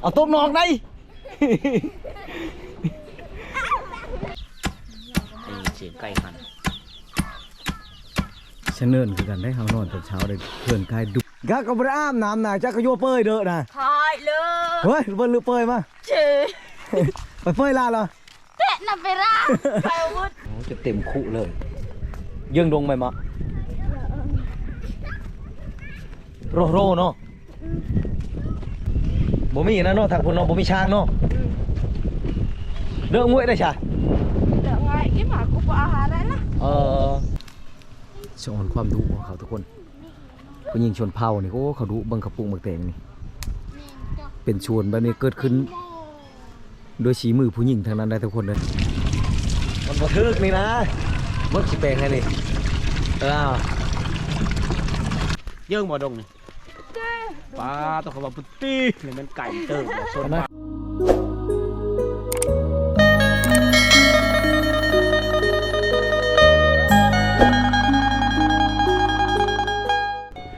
เอาต้มนอกได้นี่เสียงไก่หันฉันเนินคือกันได้เฮานอนตอนเช้าได้เพื่อนกายดุกะก็บ่ได้อาบน้ำนะจักก็โยเปยเด้อนะถ่ายเลยเฮ้ยเบิ่นลือเปยมาเจ๊ไปเปยลาเหรอเตะนับไปร่าไปวุฒโอ้จะเต็มคุเลยยื่งดงไปมาโรโรเนาะ บ่มีนะเนาะทางพุ่นเนาะบ่มีช้างเนาะเด้องวยได้ช่ะเดี๋ยวไงกินหมากูปอาหารได้นะเออสอนความดุของเขาทุกคนผู้หญิงชนเผ่านี่โอ้เขาดุเบิ่งเขาปลูกมักแตงนี่เป็นชวนแบบนี้เกิดขึ้น โดยสีมือผู้หญิงทางนั้นได้ทุกคนเลยมันบ่ทึกนี่นะเบิ่งสิแปลงให้นี่เออเยิ่งบ่ดงนี่ ปลาต้องเขาว่าพุตตี้นี่มันไก่เติมเนี่ยสดเอานะมาก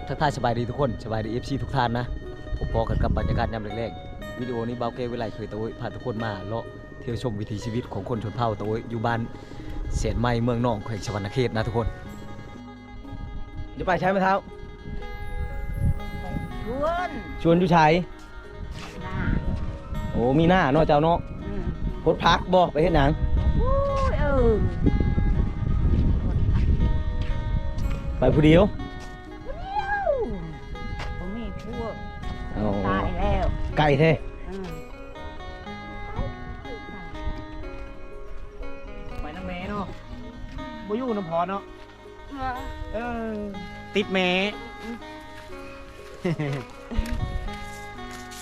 ทักทายสบายดีทุกคนสบายดี FC ทุกท่านนะผมพอกันกับบรรยากาศยามแรกๆวิดีโอนี้เบาเกเวลาเคยตะโอยพาทุกคนมาเลาะเที่ยวชมวิถีชีวิตของคนชนเผ่าตะโอยอยู่บ้านเสียนไม้เมืองนองแขวงสวรรณเขตนะทุกคนจะไปใช้ไหมเท้า ชวนชวนอยู่ใช้น่าโอ้มีหน้าเนาะเจ้าเนาะอืมพดพักบ่ไปเฮ็ดหยังโอ้ยเออไปผู้เดียวผมมีพวกเอาตายแล้วไก่แท้อืมไปน้ำแม่เนาะบ่อยู่น้ำพอเนาะมาเออติดแม่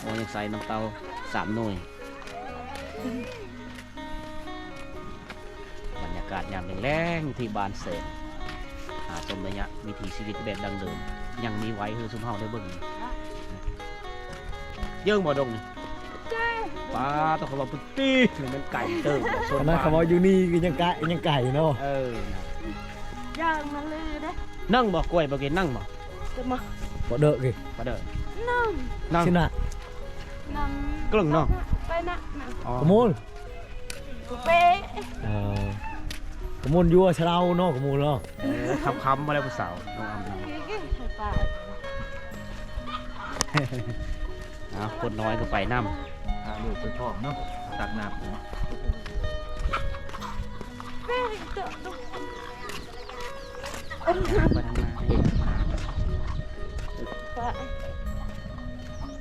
โอ้ยังใส่น้ำเตาสามหน่วยบรรยากาศยามแรงๆที่บ้านเสร็จหาชมระยะวิถีชีวิตแบบดังเดิม ยังมีไว้คือสุมเฮาได้เบิ่งเยิ่งบ่ดงนี่ปลาต้องเขาว่าพุตตี้นี่มันไก่เติมเนี่ยสดคณะมากคำว่าอยู่นี่ก็ยังไก่ยังไก่เนาะเออย่างมาเลยนะนั่งบ่กล้วยบ่กินนั่งบ่จะมา บ่เด้อกี่มาเด้อนั่งนั่งสินะนั่งกลึ่งเนาะไปนะนั่งอ๋อขโมยกูเป๊ะเออขโมยยัวชะเราเนาะขโมยเนาะเออคำคำๆมาแล้วผู้สาวน้องอำน้องไปอะคนน้อยก็ไปน้ำอ่าลูกไปพร้อมเนาะตักน้ำเป๊ะเจอดูไปทางหน้าไป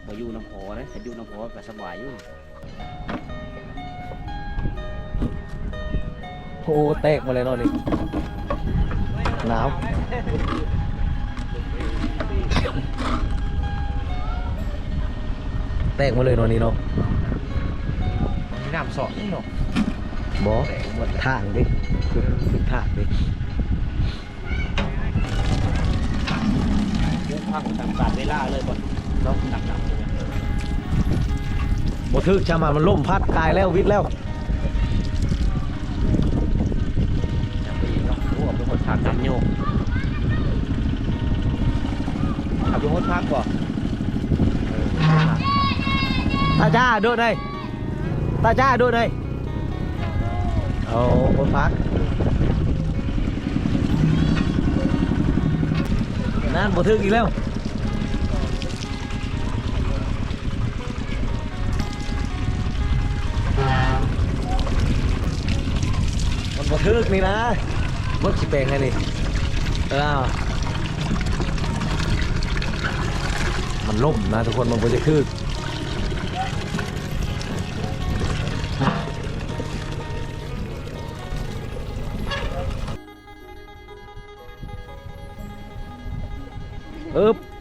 บ่อยู่น้ำพอเลยถ้าอยู่น้ำพอก็สบายอยู่โอ้แตกมาเลยเนาะนี่หนาวแตกมาเลยเนาะนี่เนาะมีน้ำสอดนี่เนาะบอหมดทางดิคือคือทางดิ พักตามกาลเวลาเลยบ่เนาะหนักๆเลยบ่ทึกชามามันล่มพัดกายแล้ววิทย์แล้วอย่าไปเนาะรู้ว่าเป็นคนทางน้ำโยกขับเป็นคนพักบ่ตาจ้าโดดได้ตาจ้าโดดได้เอาคนพัก นั่นบ่ทึกอีกแล้วมันบ่ทึกนี่นะเบิกสิแปลงให้นี่เออมันล่มนะทุกคนมันบ่จะคึก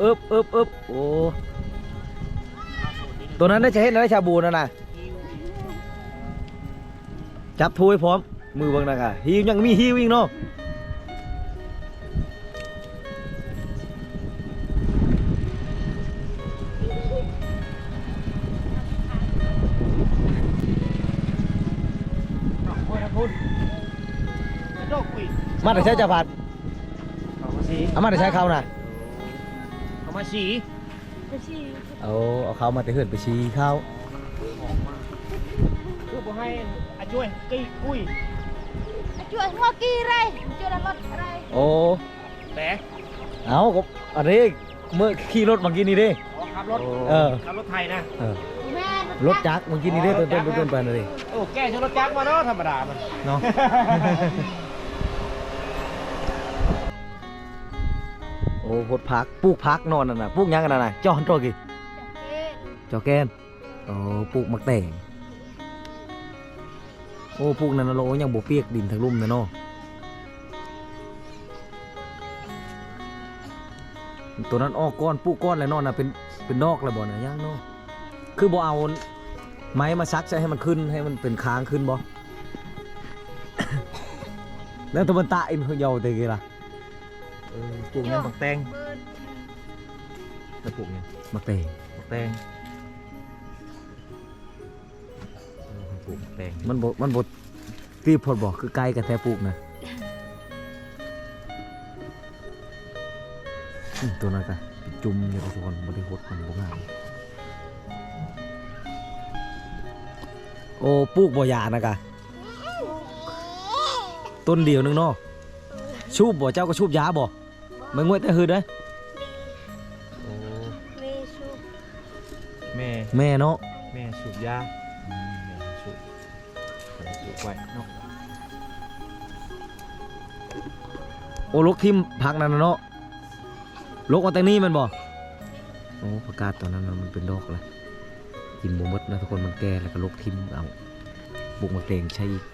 อึบอึบอึบอึบโอ้ตัวนั้นได้จะเห็นอะไรชาบูนั่นน่ะจับถ้วยพร้อม มือเบังนะค่ะฮิวยังมีฮิวอีกเนาะมาแต่ใช้จะผัดเอามาสิเอามาแต่ใช้เขาน่ะเอา มาสีไปชี้เอาเอาเขามาแต่เหือนไปชี้เขาเให้อาช่วยกี้กุ้ยช่วยหัวกี่ไรช่วยรถอะไรโอ้แต่เอาก็อันนี้เมื่อขี่รถเมื่อกี้นี่เด้ขับรถเออขับรถไทยนะเออแม่รถจักรเมื่อกี้นี่เด้ต้นต้นต้นต้นไปเลยโอ้แกชนรถจักรมาเนาะธรรมดามันเนาะ โอ้พดพักปลูกพักนอนนั่นน่ะปลูกหยังกันนั่นน่ะจอนโตกี่จอแกนโอ้ปลูกมักแต่งโอ้ปลูกนันนะโลยังบ่เปียกดินทั้งลุ่มนะเนาะตัวนั้นออกก้อนปลูกก้อนแล้วเนาะนะเป็นเป็นดอกแล้วบ่นะยังเนาะคือบ่เอาไม้มาซักใช้ให้มันขึ้นให้มันเป็นค้างขึ้นบ่ แล้วตัวมันตะอินเขาเยาว์แต่กี่ล่ะ เออปลูกยังมักแตงแล้วปลูกยังมักแตงมักแตงปลูกแตงมันบมันบดตีพดบอกคือไกลกับแท้ปลูกนะอืมตัวนั้นกันจุ่มอยู่ทุกคนบริหดมันบ่งามโอ้ปลูกบ่ยานะกะต้นเดียวนึงเนาะชูบบ่เจ้าก็ชูบยาบ่ ไม่งวยแต่หืดเด้อโอ้เมชูแม่แม่เนาะแม่สูบยาอืมแม่สูบเออสูบไว้เนาะโอ้ลกทิมพักนั่นน่ะเนาะลกมาแต่นี่แมันบ่โอ้ประกาศตอนนั้นน่ะมันเป็นดอกเลยกินหมูมดนะทุกคนมันแก่แล้วก็ลกทิมเอาบุกมาเตงใช่อีก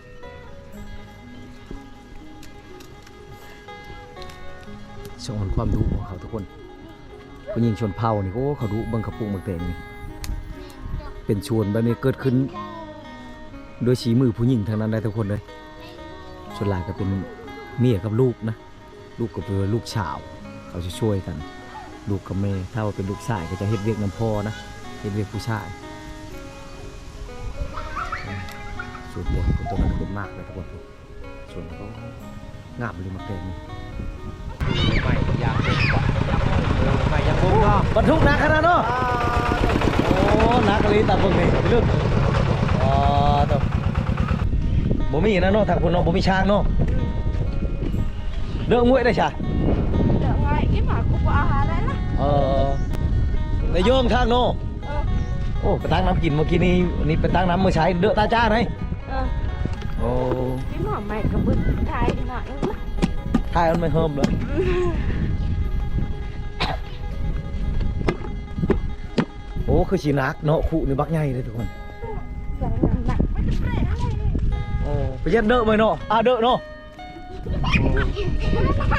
สอนความดุของเขาทุกคนผู้หญิงชนเผ่านี่โอ้เขาดุเบิ่งเขาปลูกมาเตงนี่เป็นชวนแบบนี้เกิดขึ้นโดยชี้มือผู้หญิงทั้งนั้นได้ทุกคนเลยส่วนหลายก็เป็นเมียกับลูกนะ ลูกกับลูกสาว เขาจะช่วยกัน ลูกกับแม่ถ้าว่าเป็นลูกชายก็จะเฮ็ดเวียกน้ำพ่อนะเฮ็ดเวียกผู้ชายส่วนใหญ่ก็ตัวนั้นเป็นมากเลยทุกคนส่วนเขางามเลยมาเต็ม ใหม่ยางเป็นกว่าเออใหม่ยังคงเนาะบรรทุกหนักขนาดเนาะโอ้หนักเลยตาเบิ่งนี่ลึกอ๋อตัวบ่มีนะเนาะทางพุ่นเนาะบ่มีช้างเนาะเรื่องมวยได้ช่ะเดี๋ยวไงอีหมากูบอกอาหารอะไรล่ะเออในโยงทางเนาะเออโอ้ไปตั้งน้ำกินเมื่อกี้นี้นี่ไปตั้งน้ำมือใช้เด้อตาจ้าไหนเออโอ้อีหมาใหม่กับบึ้งไทยหน่อยนะทายมันไม่เฮิมเลยโอ้คือชีนักเนาะขู่นี่บักใหญ่เลยทุกคนอย่างหนักไม่จะเปรตอะไรเลย โอ้ไปเย็นเด้อไหมเนาะอ่าเด้อเนาะ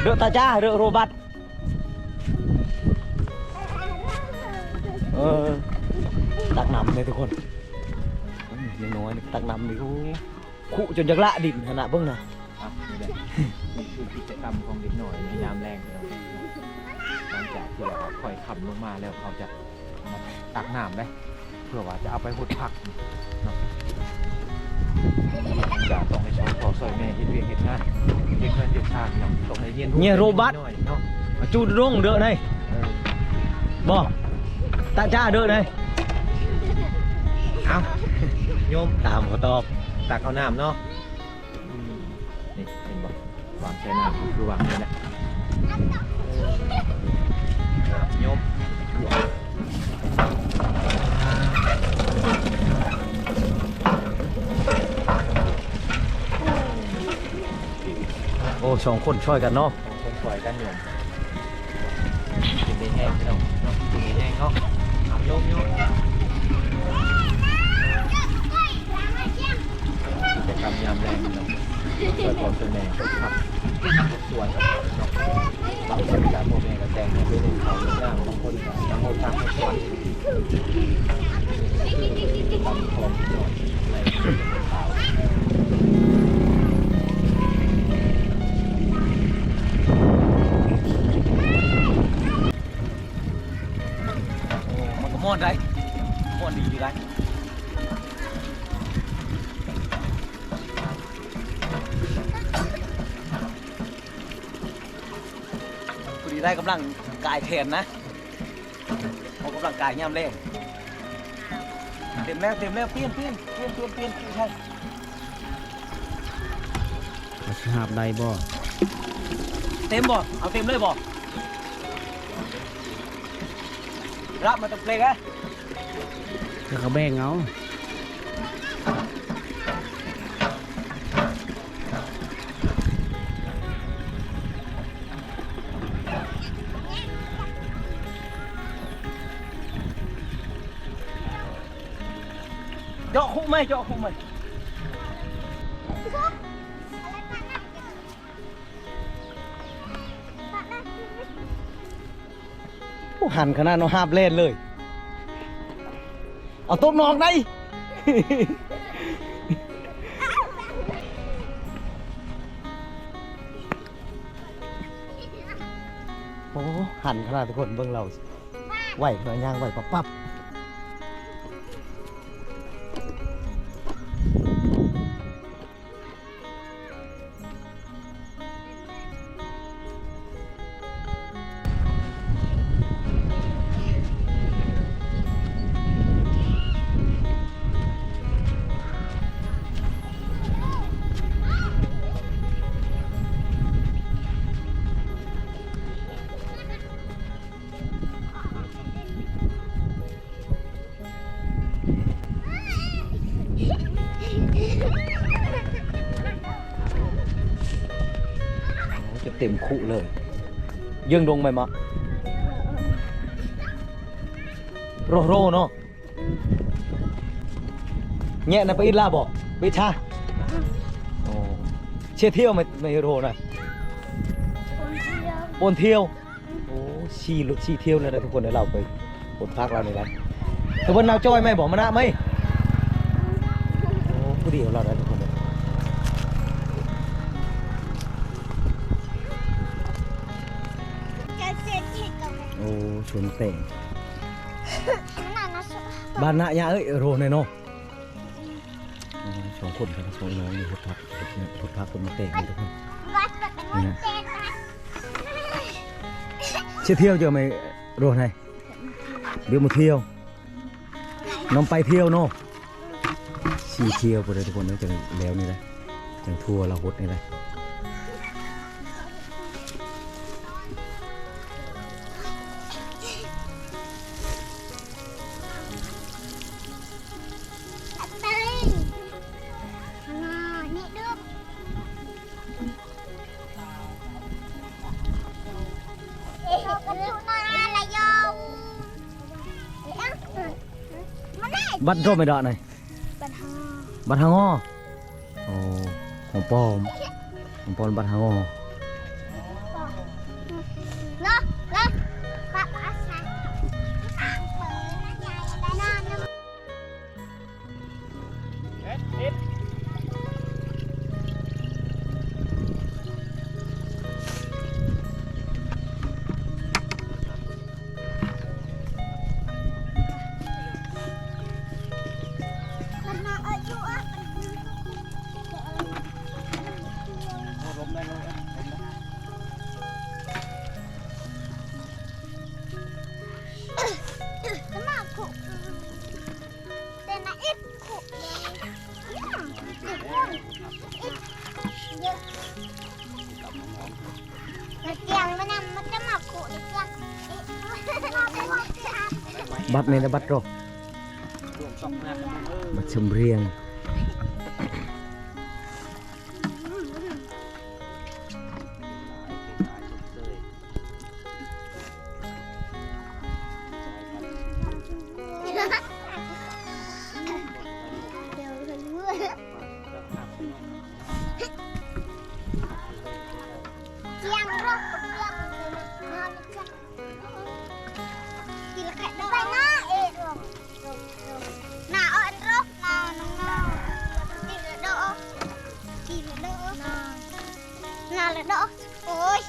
เด้อตาจ้าเด้อโรบัตเออตักน้ำเลยทุกค นอืมน้อยๆนี่ตักน้ำนี่โอ้ขู่จนจักละดินขนาดเบิ่งนะอะนี่แหละนี่คือกิจกรรมของเด็กหน่อยในยามแรงเนาะหลังจากที่เราค่อยขับลงมาแล้วเขาจะมาตักน้ำได้เพื่อว่าจะเอาไปหดผักเนาะจะต้องให้ช่วยพ่อซอยแม่เฮ็ดเวียกเฮ็ดงานเฮ็ดเงินเฮ็ดชาติเนาะต้องให้เรียนรู้เนี่ยโรบัตหน่อยเนาะมาจูดร่งเด้อไหนเออบ่ตาจ้าเด้อไหนเอาโยม ตามเขาตอบ ตักเอาน้ำเนาะอืมนี่เห็นบ่ วางใช้น้ำคือวางนี่แหละโยมโอ้สองคนช่วยกันเนาะคนปล่อยกันโยมกินได้แห้งพี่น้องเนาะกินได้แห้งเนาะเอาโยมโยมกิจกรรมยามแรงพี่น้องช่วยพ่อช่วยแม่ช่วย ทำทุกส่วนเนาะบางคนกับพ่อแม่ก็แต่งให้ไปหนึ่งเขาหนึ่งหน้าบางคนก็ทำเอาทำให้ก่อนทำของ ได้กำลังกายแทนนะออกกำลังกายย่ำเล่งเต็มแล้วเต็มแล้วเปี้ยนเปี้ยนเปี้ยนเปี้ยนเปี้ยนใช่สิหาบได้บ่เต็มบ่เอาเต็มเลยบ่รับมาตะเพลงนะ แล้วก็แบ่งเอา เจาะคุ้มไหมเจาะคุ้มไหมโอ้หันขนาดเนาะห้าบเล่นเลย เอาต้มนอกได้ โอ้หันขนาดทุกคนเบิ่งเราไหวขนาย่างไหวปับปับ เต็มคุเลยยื่งดงไหมมะโรโรเนาะแง่นะไปอินลาบอกไปชาโอ้เชี่ยเที่ยวไม่ไม่โรนะปนเที่ยวโอ้ชีลุชีเที่ยวเลยนะทุกคนเดี๋ยวเราไปปนพักเราในร้านทุกคนเอาจ้อยไหมบอกมานะไหม อ้ชวนแต่งบ้านนะยาเอ้ยโรนเนาะอ๋อสองคนครับสองน้องนี่พุทธักพุทธักคนมาแต่งนี่ทุกคนนี่นะเชี่ยวเที่ยวเจอไหมโรนไงเดี๋ยวมาเที่ยวน้องไปเที่ยวเนาะชีเที่ยวไปเลยทุกคนนี่จังแล้วนี่แหละจังทัวร์เราหดนี่แหละ บัตรโรไม่ได้ไหนบัตรหางอโอ้ของปลอมของปลอมบัตรหางอ บัดเนี่นบัดรโรบัดชมเรียง เล้วเนาะโอ้ย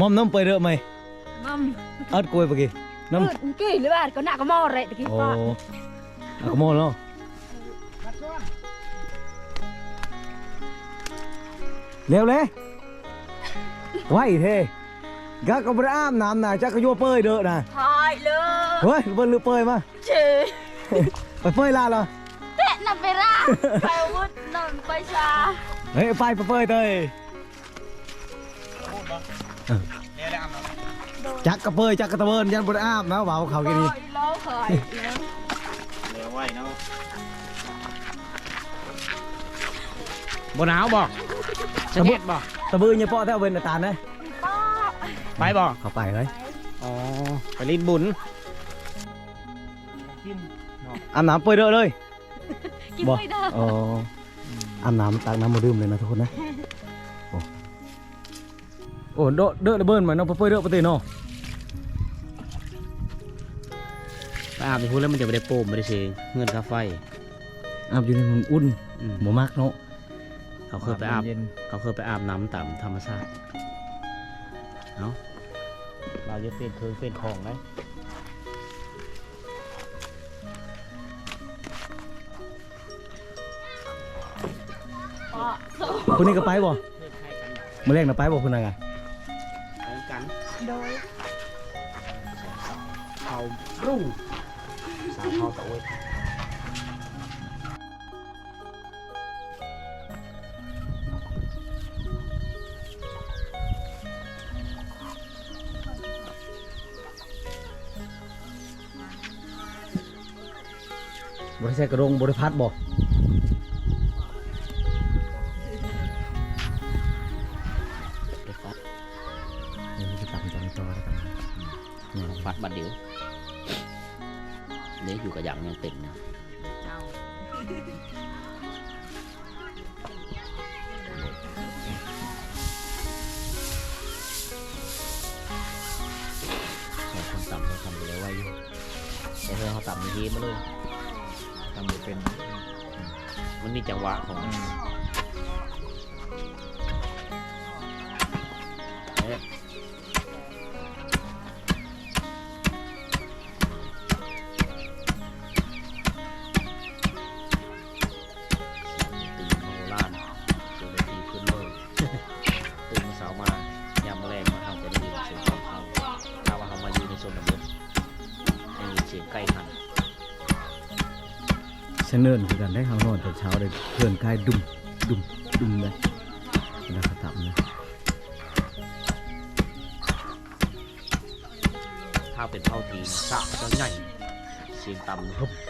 มอมน้ำไปเด้อไหมมัมอัดกล้วยปะกี้น้ำเปิดกี่หรือว่าก็หนักก็มออะไรตะกี้โอ้ป้าอะกโมลเนาะเร็วเลยไหวเท่กะก็บ่ได้อาบน้ำน่ะจักก็โยเปยเด้อน่ะทายเลยเฮ้ยเบิ่นลือเปยมาเจไปเปยลาเหรอเตะนับไปร่าไปวุฒนนไปชาเฮ้ยไปไปเปยเตย จักกระเปยจักกระตะเบินยันบ่ได้อาบนะเว้าเขากินนี่ลอยล้อคอยเร็วไว้เนาะบ่หนาวบ่สะเก็ดบ่ตะบือเนี่ยเปาะแท้เว้นตานะป้าไปบ่เข้าไปเลยอ๋อไปลิ้นบุญกินเนาะอาบน้ำเปยเด้อเลยกินบ่ไม่ได้อ๋ออาบน้ำตักน้ำมาดื่มเลยนะทุกคนนะโอ้ โอ้เด้อเด้อระเบิดมาเนาะเปยเด้อปะเตเนาะไปอาบในพูดแล้วมันจะไม่ได้โป่มไม่ได้เชงเงินค่าไฟอาบอยู่ในมันอุ่นอืมหมูมักเนาะเขาเคยไปอาบเย็นเขาเคยไปอาบน้ำตามธรรมชาติเนาะเราจะเป็นเครื่องเป็นของได้ป้าโซ่คนนี้ก็ไปบ่มาเล่นนะไปบ่คนนั้นอะกันโดยเขารุ่ง สาวเขาตะโวยบริ นี่มันจะตัดตอนนี้ต่อแล้วกันเนี่ยฟัดบัดเดียวเนี่อยู่กับอย่างยังเต็มนะเจ้าเราทำตำเราทำไปแล้วไว้อยู่แต่เธอเขาตำมีทีมาเลยทำไม่เป็น มันมีจังหวะของ นเนินคือกันได้ข้างนอนแต่เช้าเลยเพื่อนกายดุมดุมดุมเลยเวลาเขาทำนะถ้าเป็นเท่าทีสะจะใหญ่เสียงต่ำฮึบฮึบสอง